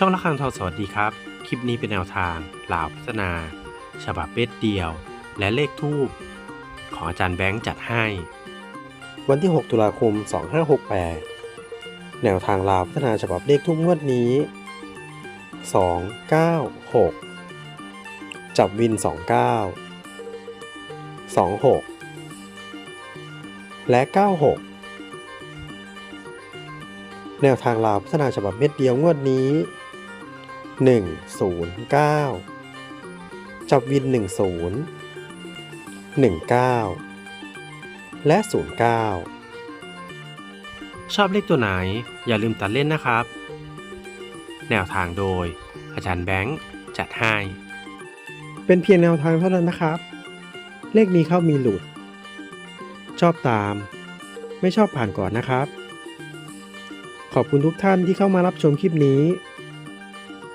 ช่องละคังทองสวัสดีครับ คลิปนี้เป็นแนวทางลาวพัฒนา ฉบับเบ็ดเดียว และเลขทูบของอาจารย์แบงค์จัดให้ วันที่ 6 ตุลาคม 2568 แนวทางลาวพัฒนาฉบับเลขทูบงวดนี้ 296 จับวิน 29 26 และ 96แนวทางลาวพัฒนาฉบับเม็ดเดียวงวดนี้ 109 จับวิน 10 19 และ 09 ชอบเลขตัวไหนอย่าลืมตัดเล่นนะครับ แนวทางโดย อาจารย์แบงค์จัดให้ เป็นเพียงแนวทางเท่านั้นนะครับ เลขมีเข้ามีหลุด ชอบตาม ไม่ชอบผ่านก่อนนะครับ ขอบคุณทุกท่านที่เข้ามารับชมคลิปนี้